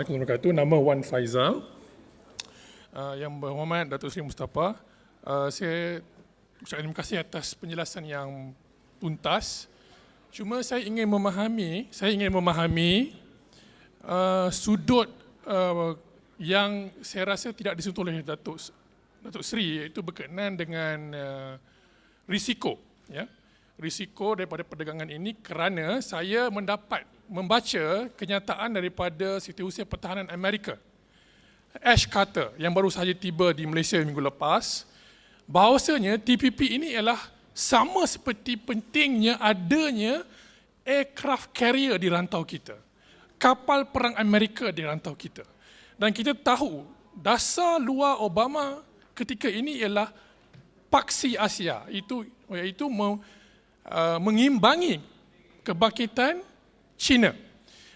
Warahmatullahi wabarakatuh. Nama Wan Faizal. Uh, yang berhormat Datuk Seri Mustafa. Uh, saya ucapkan terima kasih atas penjelasan yang tuntas. Cuma saya ingin memahami, saya ingin memahami uh, sudut uh, yang saya rasa tidak disentuh oleh Datuk Datuk Seri iaitu berkenaan dengan uh, risiko ya. Risiko daripada perdagangan ini kerana saya mendapat membaca kenyataan daripada Setiausaha Pertahanan Amerika Ash Carter yang baru sahaja tiba di Malaysia minggu lepas bahawasanya TPP ini ialah sama seperti pentingnya adanya aircraft carrier di rantau kita. Kapal perang Amerika di rantau kita. Dan kita tahu dasar luar Obama ketika ini ialah paksi Asia. Itu iaitu uh, mengimbangi kebangkitan China.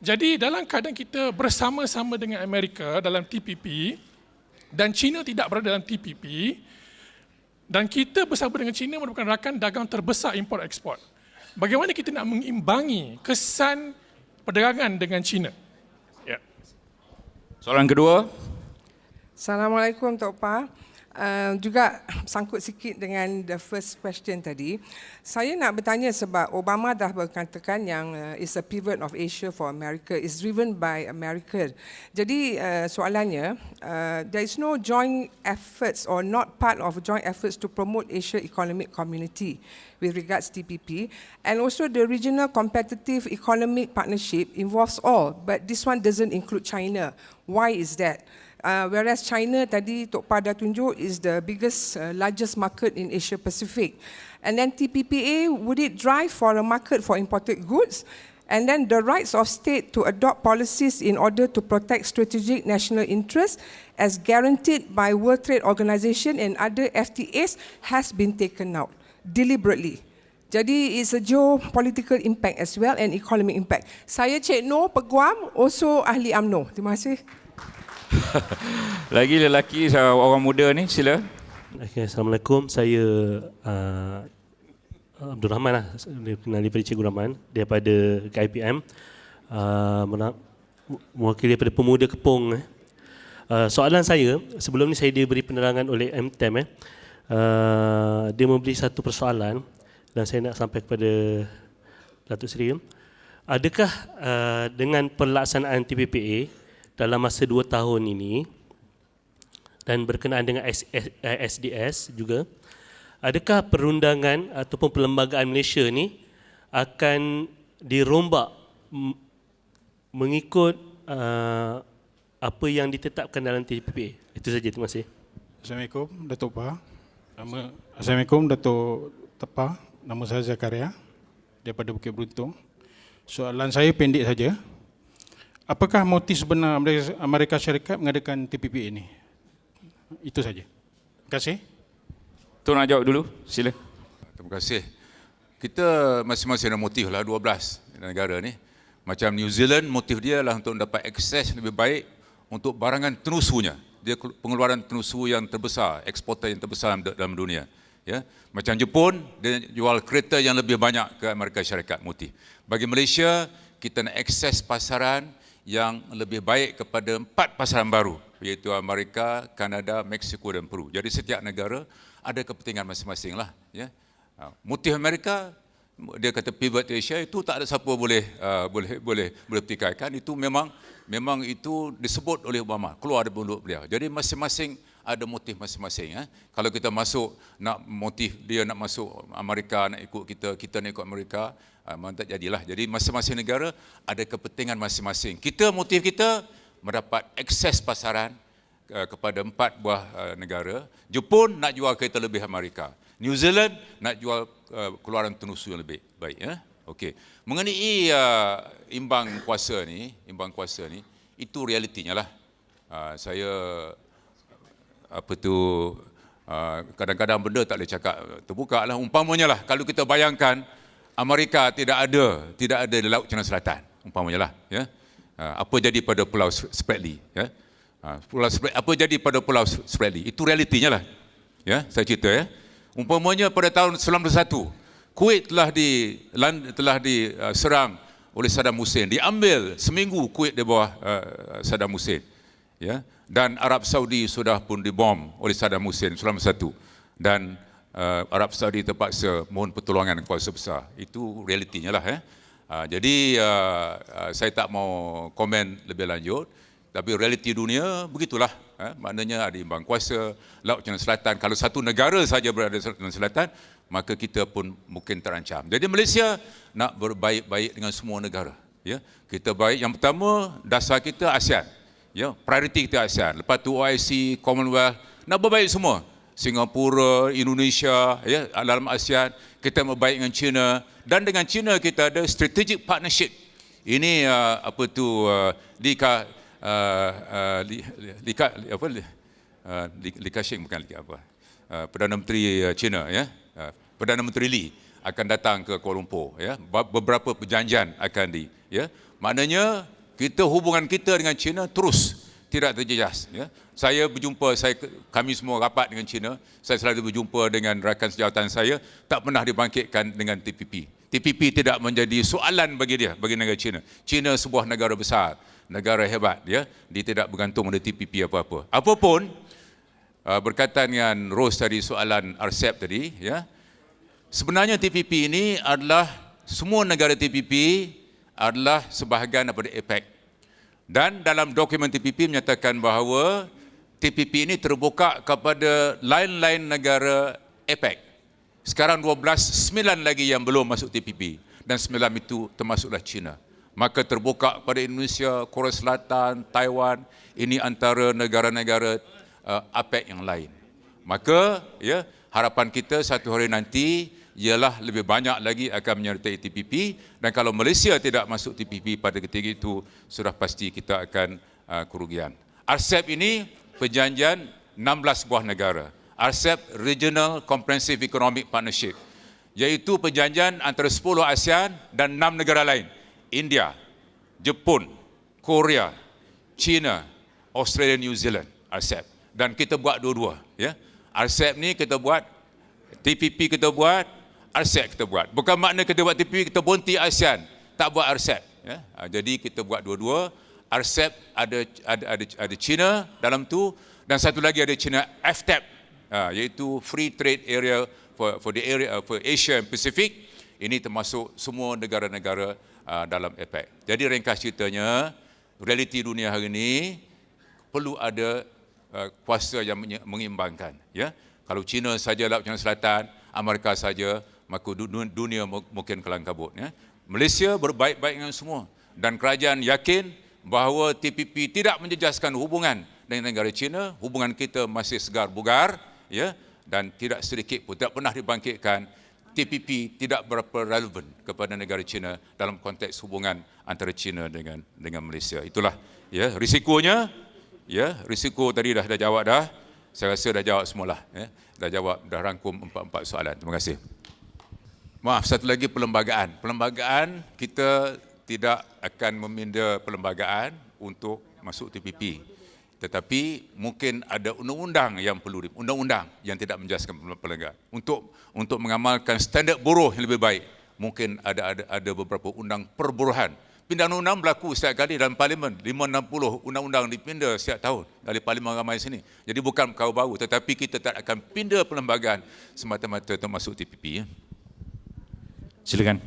Jadi dalam keadaan kita bersama-sama dengan Amerika dalam TPP dan China tidak berada dalam TPP dan kita bersama dengan China merupakan rakan dagang terbesar import ekspor. Bagaimana kita nak mengimbangi kesan perdagangan dengan China? Ya. Soalan kedua. Assalamualaikum Tok Pa. Uh, juga sangkut sikit dengan the first question tadi. Saya nak bertanya sebab Obama dah berkatakan yang uh, is a pivot of Asia for America is driven by America. Jadi uh, soalannya, uh, there is no joint efforts or not part of joint efforts to promote Asia Economic Community with regards TPP and also the regional competitive economic partnership involves all but this one doesn't include China. Why is that? Uh, whereas China tadi Tok Pada tunjuk is the biggest, uh, largest market in Asia Pacific. And then TPPA, would it drive for a market for imported goods? And then the rights of state to adopt policies in order to protect strategic national interests as guaranteed by World Trade Organization and other FTAs has been taken out deliberately. Jadi it's a geopolitical impact as well and economic impact. Saya Cik Noh Peguam, also ahli UMNO. Terima kasih. Lagi lelaki orang muda ni sila. Okay, Assalamualaikum. Saya uh, Abdul Rahman lah. Kenal daripada Cikgu Rahman daripada KIPM. Uh, mewakili daripada Pemuda Kepong. Eh. Uh, soalan saya, sebelum ni saya diberi penerangan oleh MTEM. Eh. Uh, dia memberi satu persoalan dan saya nak sampai kepada Datuk Seri. Adakah uh, dengan pelaksanaan TPPA dalam masa dua tahun ini dan berkenaan dengan SDS juga, adakah perundangan ataupun perlembagaan Malaysia ni akan dirombak mengikut uh, apa yang ditetapkan dalam TPP? Itu saja, terima kasih. Assalamualaikum, Datuk Pa. Nama Assalamualaikum, Datuk Tepa. Nama saya Zakaria daripada Bukit Beruntung. Soalan saya pendek saja. Apakah motif sebenar Amerika Syarikat mengadakan TPP ini? Itu saja. Terima kasih. Tuan nak jawab dulu, sila. Terima kasih. Kita masing-masing ada motif lah, 12 negara ni. Macam New Zealand, motif dia adalah untuk dapat akses lebih baik untuk barangan tenusunya. Dia pengeluaran tenusu yang terbesar, eksporter yang terbesar dalam dunia. Ya, macam Jepun dia jual kereta yang lebih banyak ke Amerika Syarikat motif. Bagi Malaysia kita nak akses pasaran yang lebih baik kepada empat pasaran baru iaitu Amerika, Kanada, Mexico dan Peru. Jadi setiap negara ada kepentingan masing-masing lah. Ya. Ha, motif Amerika dia kata pivot Asia itu tak ada siapa boleh uh, boleh boleh boleh petikaikan itu memang memang itu disebut oleh Obama keluar dari mulut beliau. Jadi masing-masing ada motif masing-masing. Eh. Kalau kita masuk nak motif dia nak masuk Amerika nak ikut kita, kita nak ikut Amerika, uh, tak jadilah. Jadi masing-masing negara ada kepentingan masing-masing. Kita motif kita mendapat akses pasaran uh, kepada empat buah uh, negara. Jepun nak jual kereta lebih Amerika. New Zealand nak jual uh, keluaran tenusu yang lebih baik. Eh. Okey. Mengenai uh, imbang kuasa ni, imbang kuasa ni, itu realitinya lah. Uh, saya apa tu uh, kadang-kadang benda tak boleh cakap terbuka lah umpamanya lah kalau kita bayangkan Amerika tidak ada tidak ada di laut Cina Selatan umpamanya lah ya uh, apa jadi pada pulau Spratly ya uh, pulau Spratly, apa jadi pada pulau Spratly itu realitinya lah ya saya cerita ya umpamanya pada tahun 91 Kuwait telah di telah diserang oleh Saddam Hussein. Diambil seminggu Kuwait di bawah uh, Saddam Hussein. Ya. Dan Arab Saudi sudah pun dibom oleh Saddam Hussein selama satu. Dan uh, Arab Saudi terpaksa mohon pertolongan kuasa besar. Itu realitinya lah. Eh. Uh, jadi uh, uh, saya tak mau komen lebih lanjut. Tapi realiti dunia begitulah. Eh. Maknanya ada imbang kuasa, Laut Cina Selatan. Kalau satu negara saja berada di Cina Selatan, maka kita pun mungkin terancam. Jadi Malaysia nak berbaik-baik dengan semua negara. Ya, kita baik. Yang pertama dasar kita ASEAN. Ya, prioriti kita ASEAN. Lepas tu OIC, Commonwealth, nak berbaik semua. Singapura, Indonesia, ya, dalam ASEAN, kita berbaik dengan China dan dengan China kita ada strategic partnership. Ini uh, apa tu uh, Lika uh, uh, Lika apa uh, Lika Shing bukan Lika apa. Uh, Perdana Menteri uh, China ya. Uh, Perdana Menteri Lee akan datang ke Kuala Lumpur ya. Beberapa perjanjian akan di ya. Maknanya kita hubungan kita dengan China terus tidak terjejas ya. Saya berjumpa saya kami semua rapat dengan China. Saya selalu berjumpa dengan rakan sejawatan saya tak pernah dibangkitkan dengan TPP. TPP tidak menjadi soalan bagi dia bagi negara China. China sebuah negara besar, negara hebat ya. Dia tidak bergantung pada TPP apa-apa. Apapun uh, berkaitan dengan Rose tadi soalan RCEP tadi ya. Sebenarnya TPP ini adalah semua negara TPP adalah sebahagian daripada APEC. Dan dalam dokumen TPP menyatakan bahawa TPP ini terbuka kepada lain-lain negara APEC. Sekarang 12, 9 lagi yang belum masuk TPP. Dan 9 itu termasuklah China. Maka terbuka kepada Indonesia, Korea Selatan, Taiwan. Ini antara negara-negara uh, APEC yang lain. Maka ya harapan kita satu hari nanti ialah lebih banyak lagi akan menyertai TPP dan kalau Malaysia tidak masuk TPP pada ketika itu sudah pasti kita akan uh, kerugian. RCEP ini perjanjian 16 buah negara. RCEP Regional Comprehensive Economic Partnership iaitu perjanjian antara 10 ASEAN dan 6 negara lain. India, Jepun, Korea, China, Australia, New Zealand, RCEP. Dan kita buat dua-dua. Ya. RCEP ni kita buat, TPP kita buat, RCEP kita buat. Bukan makna kita buat TPP, kita bonti ASEAN. Tak buat RCEP. Ya. Ha, jadi kita buat dua-dua. RCEP ada, ada, ada, ada China dalam tu dan satu lagi ada China FTAP ha, iaitu Free Trade Area for, for the area for Asia and Pacific. Ini termasuk semua negara-negara uh, dalam APEC. Jadi ringkas ceritanya, realiti dunia hari ini perlu ada uh, kuasa yang mengimbangkan. Ya, kalau China saja Laut China Selatan, Amerika saja, maka dunia mungkin kelang kabut. Ya. Malaysia berbaik-baik dengan semua dan kerajaan yakin bahawa TPP tidak menjejaskan hubungan dengan negara China, hubungan kita masih segar bugar, ya, dan tidak sedikit pun tidak pernah dibangkitkan TPP tidak berapa relevan kepada negara China dalam konteks hubungan antara China dengan dengan Malaysia. Itulah ya risikonya. Ya, risiko tadi dah dah jawab dah. Saya rasa dah jawab semualah ya. Dah jawab dah rangkum empat-empat soalan. Terima kasih. Maaf, satu lagi perlembagaan. Perlembagaan kita tidak akan meminda perlembagaan untuk masuk TPP. Tetapi mungkin ada undang-undang yang perlu undang-undang yang tidak menjelaskan perlembagaan untuk untuk mengamalkan standard buruh yang lebih baik. Mungkin ada ada ada beberapa undang perburuhan. Pindah undang berlaku setiap kali dalam parlimen. 560 undang-undang dipindah setiap tahun dari parlimen ramai sini. Jadi bukan perkara baru tetapi kita tak akan pindah perlembagaan semata-mata termasuk TPP ya. Silakan.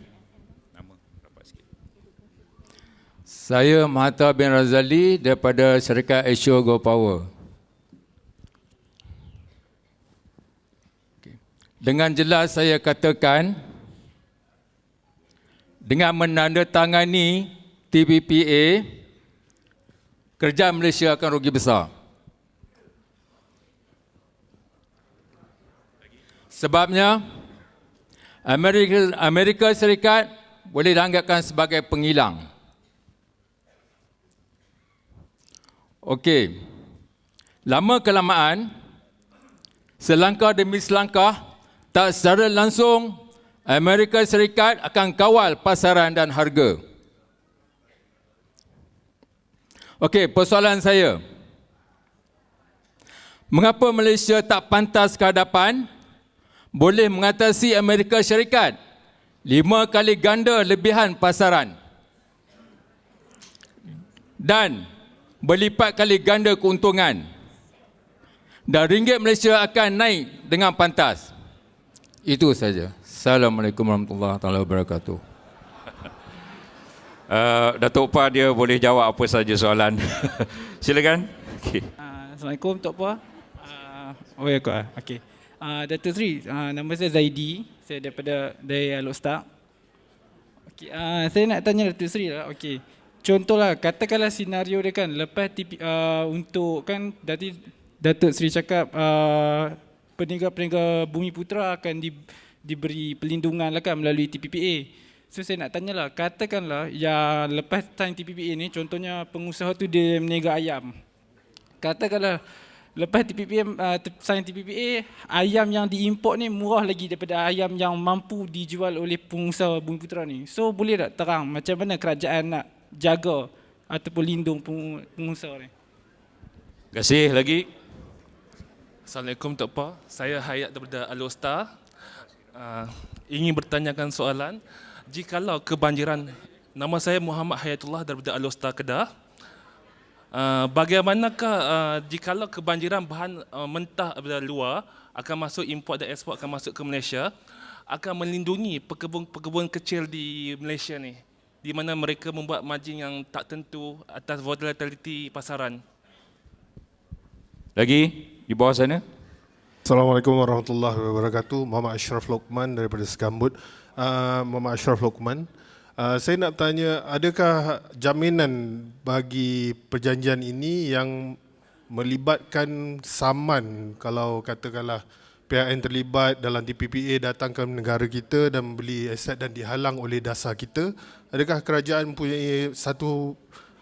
Saya Mahathir bin Razali daripada syarikat Asia Go Power. Dengan jelas saya katakan dengan menandatangani TPPA kerja Malaysia akan rugi besar. Sebabnya Amerika, Amerika Serikat boleh dianggapkan sebagai penghilang. Okey. Lama kelamaan, selangkah demi selangkah, tak secara langsung, Amerika Serikat akan kawal pasaran dan harga. Okey, persoalan saya. Mengapa Malaysia tak pantas ke hadapan boleh mengatasi Amerika Syarikat lima kali ganda lebihan pasaran. dan berlipat kali ganda keuntungan. Dan ringgit Malaysia akan naik dengan pantas. Itu saja. Assalamualaikum warahmatullahi taala wabarakatuh. Uh, Datuk Pa dia boleh jawab apa saja soalan. Silakan. Okay. Uh, Assalamualaikum Tok Puah. Uh, oh ya kau. Okey. Uh, Datuk Sri, uh, nama saya Zaidi. Saya daripada dari Alok Star. Okey, uh, saya nak tanya Datuk Sri lah. Okey. Contohlah, katakanlah senario dia kan lepas TP, uh, untuk kan tadi Datuk Sri cakap uh, peniaga-peniaga Bumi Putra akan di, diberi pelindungan lah kan melalui TPPA. So saya nak tanyalah, katakanlah yang lepas sign TPPA ni contohnya pengusaha tu dia meniaga ayam katakanlah lepas TPPA uh, sign TPPA ayam yang diimport ni murah lagi daripada ayam yang mampu dijual oleh pengusaha Bumi Putra ni. So boleh tak terang macam mana kerajaan nak jaga ataupun lindung pengu- pengusaha ni? Terima kasih lagi. Assalamualaikum Tok Pa. Saya Hayat daripada Alostar. Uh, ingin bertanyakan soalan. Jikalau kebanjiran, nama saya Muhammad Hayatullah daripada Alostar Kedah. Uh, bagaimanakah uh, jikalau kebanjiran bahan uh, mentah dari luar akan masuk import dan ekspor akan masuk ke Malaysia akan melindungi pekebun-pekebun kecil di Malaysia ni di mana mereka membuat margin yang tak tentu atas volatility pasaran. Lagi di bawah sana. Assalamualaikum warahmatullahi wabarakatuh. Muhammad Ashraf Lokman daripada Segambut. Uh, Muhammad Ashraf Lokman. Uh, saya nak tanya, adakah jaminan bagi perjanjian ini yang melibatkan saman kalau katakanlah pihak yang terlibat dalam TPPA datang ke negara kita dan beli aset dan dihalang oleh dasar kita, adakah kerajaan mempunyai satu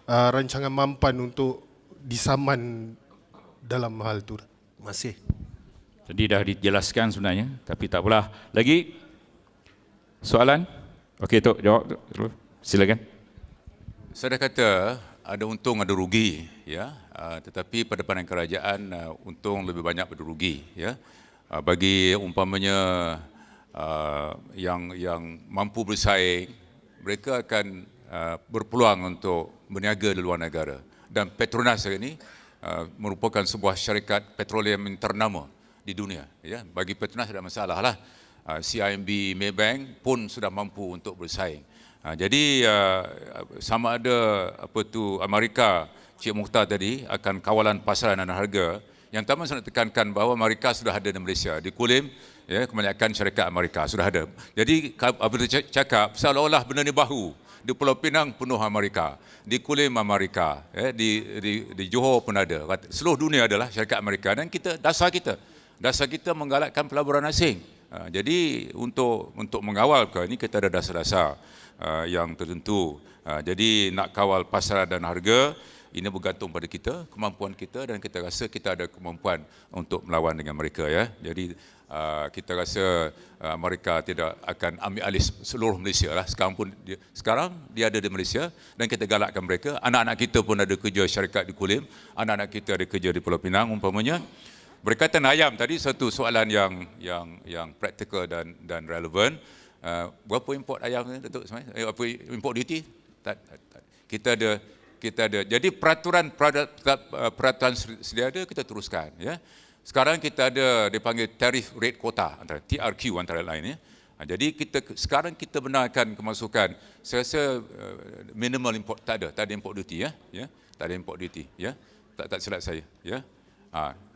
uh, rancangan mampan untuk disaman dalam hal itu? Terima kasih. Tadi dah dijelaskan sebenarnya, tapi tak apalah. Lagi soalan? Okey, Tok, jawab. Terus. Silakan. Saya dah kata ada untung ada rugi ya uh, tetapi pada pandangan kerajaan uh, untung lebih banyak pada rugi ya uh, bagi umpamanya yang yang mampu bersaing mereka akan berpeluang untuk berniaga di luar negara dan Petronas hari ini merupakan sebuah syarikat petroleum yang ternama di dunia ya bagi Petronas tidak masalah lah CIMB Maybank pun sudah mampu untuk bersaing Ha, jadi uh, sama ada apa tu Amerika Cik Mukhtar tadi akan kawalan pasaran dan harga yang pertama saya nak tekankan bahawa Amerika sudah ada di Malaysia di Kulim ya kebanyakan syarikat Amerika sudah ada. Jadi apabila cakap seolah-olah benda ni bahu di Pulau Pinang penuh Amerika, di Kulim Amerika, ya, di, di di Johor pun ada. Seluruh dunia adalah syarikat Amerika dan kita dasar kita dasar kita menggalakkan pelaburan asing. Ha, jadi untuk untuk mengawal ke ini kita ada dasar-dasar uh, yang tertentu. Uh, jadi nak kawal pasaran dan harga ini bergantung pada kita, kemampuan kita dan kita rasa kita ada kemampuan untuk melawan dengan mereka ya. Jadi uh, kita rasa uh, mereka tidak akan ambil alih seluruh Malaysia lah. Sekarang pun dia, sekarang dia ada di Malaysia dan kita galakkan mereka. Anak-anak kita pun ada kerja syarikat di Kulim, anak-anak kita ada kerja di Pulau Pinang umpamanya. Berkaitan ayam tadi satu soalan yang yang yang praktikal dan dan relevan. Uh, berapa import ayam ni Datuk Ismail? Eh, apa import duty? Tak, tak. Kita ada kita ada. Jadi peraturan peraturan sedia ada kita teruskan ya. Sekarang kita ada dipanggil tarif rate quota antara TRQ antara lain ya. Jadi kita sekarang kita benarkan kemasukan saya rasa uh, minimal import tak ada, tak ada import duty ya. Ya. Tak ada import duty ya. Tak tak silap saya ya. Ha,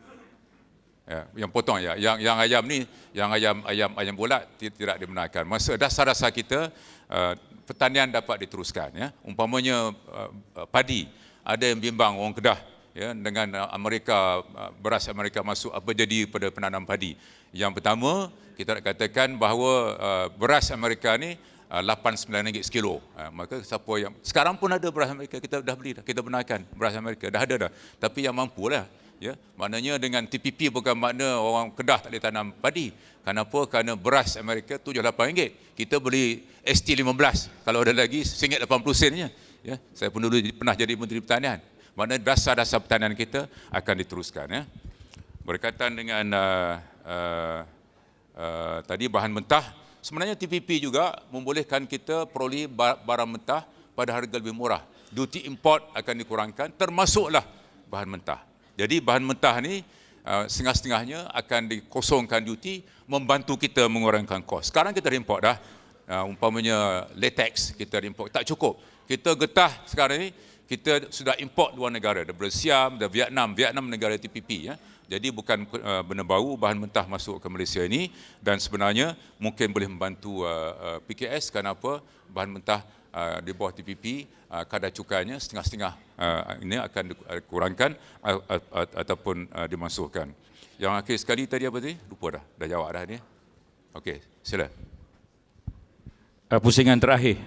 Ya, yang potong ya. Yang yang ayam ni, yang ayam ayam ayam bulat tidak dibenarkan. Masa dasar-dasar kita uh, pertanian dapat diteruskan ya. Umpamanya uh, padi, ada yang bimbang orang Kedah ya dengan Amerika beras Amerika masuk apa jadi pada penanam padi. Yang pertama, kita nak katakan bahawa beras Amerika ni uh, 8 9 ringgit sekilo. Maka siapa yang sekarang pun ada beras Amerika kita dah beli dah, kita benarkan beras Amerika dah ada dah. Tapi yang mampulah ya maknanya dengan TPP bukan makna orang Kedah tak boleh tanam padi. Kenapa? Kerana beras Amerika 7 8 ringgit. Kita beli ST15 kalau ada lagi RM1.80 sennya ya saya pun dulu pernah jadi menteri pertanian. Makna dasar-dasar pertanian kita akan diteruskan ya. Berkaitan dengan uh, uh, uh, tadi bahan mentah sebenarnya TPP juga membolehkan kita peroleh barang mentah pada harga lebih murah. Duty import akan dikurangkan termasuklah bahan mentah. Jadi bahan mentah ni uh, setengah-setengahnya akan dikosongkan duty membantu kita mengurangkan kos. Sekarang kita import dah. Uh, umpamanya latex kita import tak cukup. Kita getah sekarang ni kita sudah import luar negara daripada Siam, dari Vietnam, Vietnam negara TPP ya. Jadi bukan uh, benda baru bahan mentah masuk ke Malaysia ini dan sebenarnya mungkin boleh membantu PKS kenapa bahan mentah uh, di bawah TPP uh, kadar cukainya setengah-setengah uh, ini akan dikurangkan uh, uh, uh, ataupun uh, dimasukkan. Yang akhir sekali tadi apa tadi? Lupa dah. Dah jawab dah ni. Okey, sila. Uh, pusingan terakhir.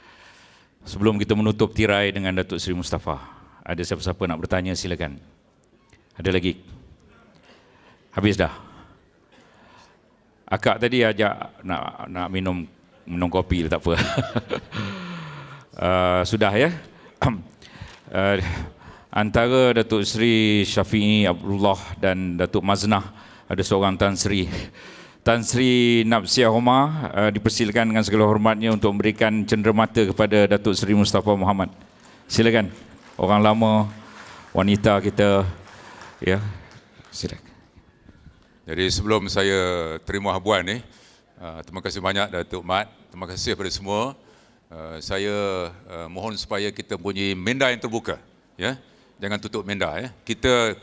Sebelum kita menutup tirai dengan Datuk Seri Mustafa. Ada siapa-siapa nak bertanya silakan. Ada lagi? Habis dah. Akak tadi ajak nak nak minum minum kopi tak apa. uh, sudah ya. uh, antara Datuk Seri Syafi'i Abdullah dan Datuk Maznah ada seorang Tan Sri. Tan Sri Napsia Homa uh, dipersilakan dengan segala hormatnya untuk memberikan cenderamata kepada Datuk Seri Mustafa Muhammad. Silakan. Orang lama, wanita kita ya. Silakan. Jadi sebelum saya terima habuan ni, uh, terima kasih banyak Datuk Mat. Terima kasih kepada semua. Uh, saya uh, mohon supaya kita punya minda yang terbuka. Ya, Jangan tutup minda. Ya. Kita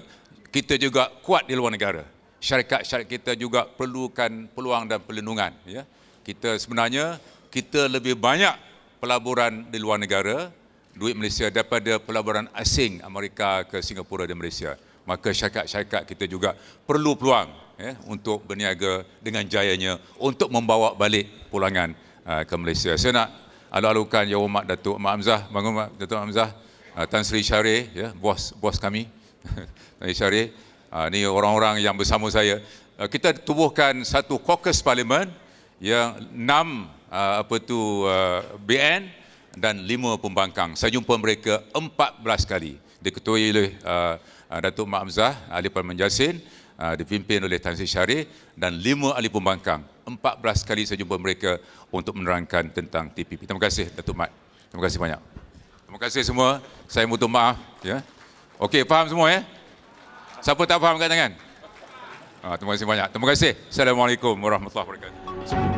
kita juga kuat di luar negara. Syarikat-syarikat kita juga perlukan peluang dan perlindungan. Ya. Kita sebenarnya, kita lebih banyak pelaburan di luar negara, duit Malaysia daripada pelaburan asing Amerika ke Singapura dan Malaysia. Maka syarikat-syarikat kita juga perlu peluang ya, untuk berniaga dengan jayanya untuk membawa balik pulangan uh, ke Malaysia. Saya nak alu-alukan Yang Hormat Datuk Mak Hamzah, bangun Mak Datuk Hamzah, uh, Tan Sri Syarif, ya, bos bos kami, Tan Sri Syarif, uh, orang-orang yang bersama saya. Uh, kita tubuhkan satu caucus parlimen yang enam uh, apa tu uh, BN dan lima pembangkang. Saya jumpa mereka 14 kali. Diketuai oleh uh, Datuk Mak Hamzah, Ahli Parlimen Jasin, uh, dipimpin oleh Tan Sri Syarif dan lima ahli pembangkang. 14 kali saya jumpa mereka untuk menerangkan tentang TPP. Terima kasih Datuk Mat. Terima kasih banyak. Terima kasih semua. Saya mohon maaf ya. Okey, faham semua ya? Siapa tak faham kat tangan? Ah, terima kasih banyak. Terima kasih. Assalamualaikum warahmatullahi wabarakatuh.